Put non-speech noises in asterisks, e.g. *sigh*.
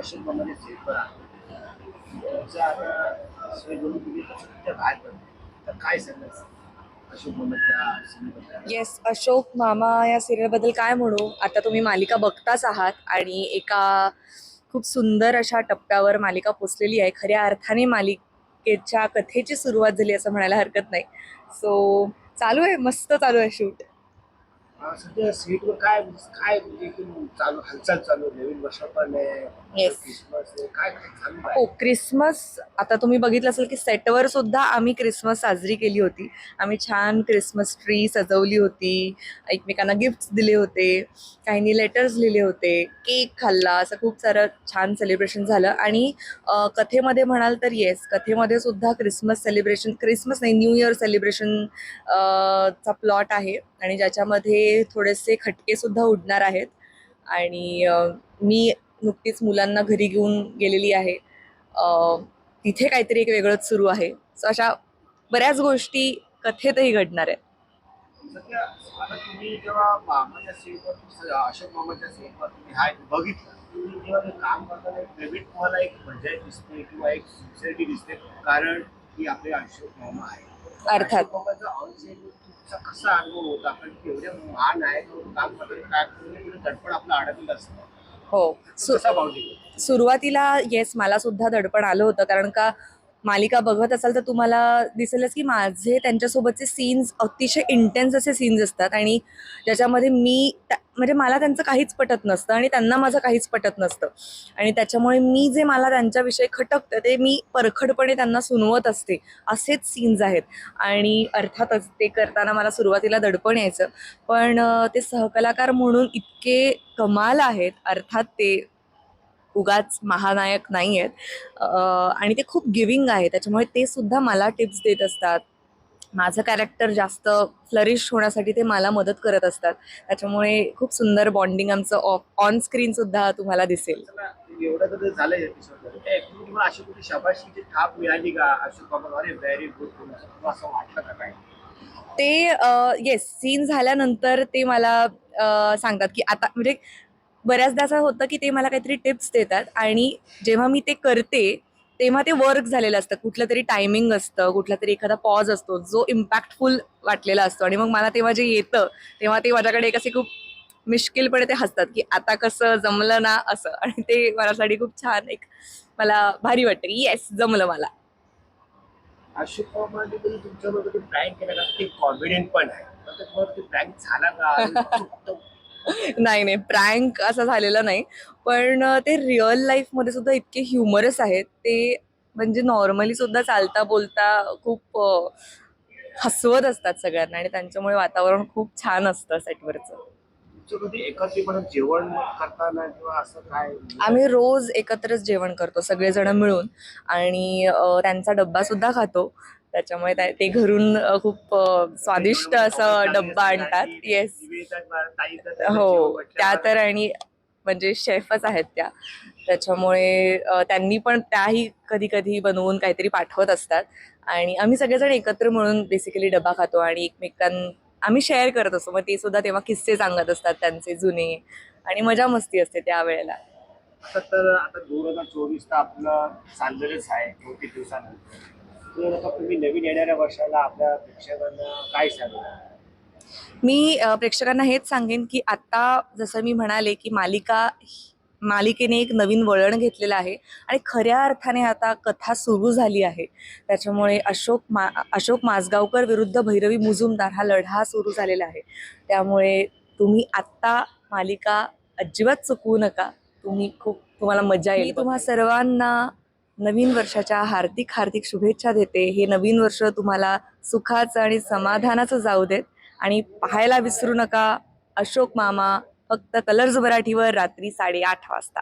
अशोक बनवले ते आता सोय तुम्ही त्या बाहेर पडले. तर काय सांगायचं येस अशोक मामा या सिरियलबद्दल काय म्हणू? आता तुम्ही मालिका बघताच आहात आणि एका खूप सुंदर अशा टप्प्यावर मालिका पोचलेली आहे. खऱ्या अर्थाने मालिकेच्या कथेची सुरुवात झाली असं म्हणायला हरकत नाही. सो चालू आहे मस्त चालू आहे शूट सध्या सेटवर काय काय म्हणजे एकूण चालू हालचाल चालू आहे? नवीन आहे. Yes. क्रिसमस आहे. काय काय चालू हो आहे क्रिसमस आता तुम्ही बघितलं असेल की सेटवर सुद्धा आम्ही क्रिसमस साजरी केली होती. आम्ही छान क्रिसमस ट्री सजवली होती. एकमेकांना गिफ्ट्स दिले होते. काहींनी लेटर्स लिहिले होते. केक खाल्ला. असं खूप सारं छान सेलिब्रेशन झालं. आणि अ, कथेमध्ये म्हणाल तर येस कथेमध्ये सुद्धा क्रिसमस सेलिब्रेशन क्रिसमस नाही न्यू इयर सेलिब्रेशन चा प्लॉट आहे. आणि ज्याच्यामध्ये थोडेसे खटके सुद्धा उडणार आहेत. आणि मी नुकतीच मुलांना घरी घेऊन गेलेली आहे. तिथे काहीतरी एक वेगळंच सुरू आहे. सो अशा बऱ्याच गोष्टी कथेतही घडणार आहेत. ते अर्थात. कसा अनुभव होता एवढे मान आहे काम काय दडपण आपलं अडकलं असतं हो सु सुरुवातीला येस मला सुद्धा दडपण आलं होतं कारण का मालिका बघत असाल तर तुम्हाला दिसेलच की माझे त्यांच्यासोबतचे सीन्स अतिशय इंटेन्स असे सीन्स असतात. आणि ज्याच्यामध्ये मी म्हणजे मला त्यांचं काहीच पटत नसतं आणि त्यांना माझं काहीच पटत नसतं. आणि त्याच्यामुळे मी जे मला त्यांच्याविषयी खटकतं ते मी परखडपणे त्यांना सुनवत असते. असेच सीन्स आहेत. आणि अर्थातच ते करताना मला सुरुवातीला दडपण यायचं. पण ते सहकलाकार म्हणून इतके कमाल आहेत. अर्थात ते उगाच महानायक नाही आहेत आणि ते खूप गिविंग आहे. त्याच्यामुळे ते सुद्धा मला टिप्स देत असतात. माझं कॅरेक्टर जास्त फ्लरिश होण्यासाठी ते मला मदत करत असतात. त्याच्यामुळे खूप सुंदर बॉन्डिंग आमचं ऑफ ऑन स्क्रीन सुद्धा तुम्हाला दिसेल. चला, एवढं तर झालंय एपिसोड त्या episode तुम्हाला अशी कुठे शाबाशीची थाप मिळाली का? अशोक बाबा अरे व्हेरी गुड तुम्हाला असं वाटलं का काय? ते येस सीन झाल्यानंतर ते मला सांगतात की आता म्हणजे बऱ्याचदा असं होतं की ते मला काहीतरी टिप्स देतात आणि जेव्हा मी ते करते तेव्हा ते वर्क झालेलं असतं. कुठलं तरी टायमिंग असतं कुठला तरी एखादा पॉज असतो जो इम्पॅक्टफुल वाटलेला असतो. आणि मग मला तेव्हा जे येतं तेव्हा ते माझ्याकडे एक असे खूप मिश्किलपणे ते हसतात की आता कसं जमलं ना असं. *laughs* आणि ते माझ्यासाठी खूप छान एक मला भारी वाटतं की येस जमलं मला. प्रँक केला का ते कॉन्फिडेंट पण आहे. झाला का? *laughs* नाही नाही. प्रँक असं झालेलं नाही. पण ते रिअल लाईफमध्ये सुद्धा इतके ह्युमरस आहेत. ते म्हणजे नॉर्मली सुद्धा चालता बोलता खूप हसवत असतात सगळ्यांना आणि त्यांच्यामुळे वातावरण खूप छान असतं सेटवरचं तुमचं कधी एकत्रितपणे जेवण करताना किंवा असं काय? आम्ही रोज एकत्रच जेवण करतो सगळेजण मिळून. आणि त्यांचा डब्बा सुद्धा खातो. त्याच्यामुळे ते घरून खूप स्वादिष्ट असं डब्बा आणतात. येस हो. त्या तर आणि म्हणजे शेफच आहेत त्या. त्याच्यामुळे त्यांनी पण त्याही कधी कधी बनवून काहीतरी पाठवत असतात. आणि आम्ही सगळेजण एकत्र मिळून बेसिकली डबा खातो आणि एकमेकां आम्ही शेअर करत असतो. मग ते सुद्धा तेव्हा किस्से सांगत असतात त्यांचे जुने. आणि मजा मस्ती असते त्यावेळेला आता तर आता दोन हजार चोवीस तर आपलं चाललेलंच आहे. दिवसानंतर. तर आता तुम्ही नवीन येणाऱ्या वर्षाला आपल्या प्रेक्षकांना काय सांगणार मी प्रेक्षकांना हेच सांगेन की आता जसं मी म्हणाले की मालिका मालिकेने एक नवीन वळण घेतलेलं आहे आणि खऱ्या अर्थाने आता कथा सुरू झाली आहे. त्याच्यामुळे अशोक मा अशोक माजगावकर विरुद्ध भैरवी मुजुमदार हा लढा सुरू झालेला आहे. त्यामुळे तुम्ही आत्ता मालिका अजिबात चुकवू नका. तुम्ही खूप तुम्हाला मजा येईल. तुम्हा सर्वांना नवीन वर्षाच्या हार्दिक हार्दिक शुभेच्छा देते. हे नवीन वर्ष तुम्हाला सुखाचं आणि समाधानाचं जाऊ देत. आणि पाहायला विसरू नका अशोक मामा फक्त कलर्स मराठीवर रात्री साडेआठ वाजता.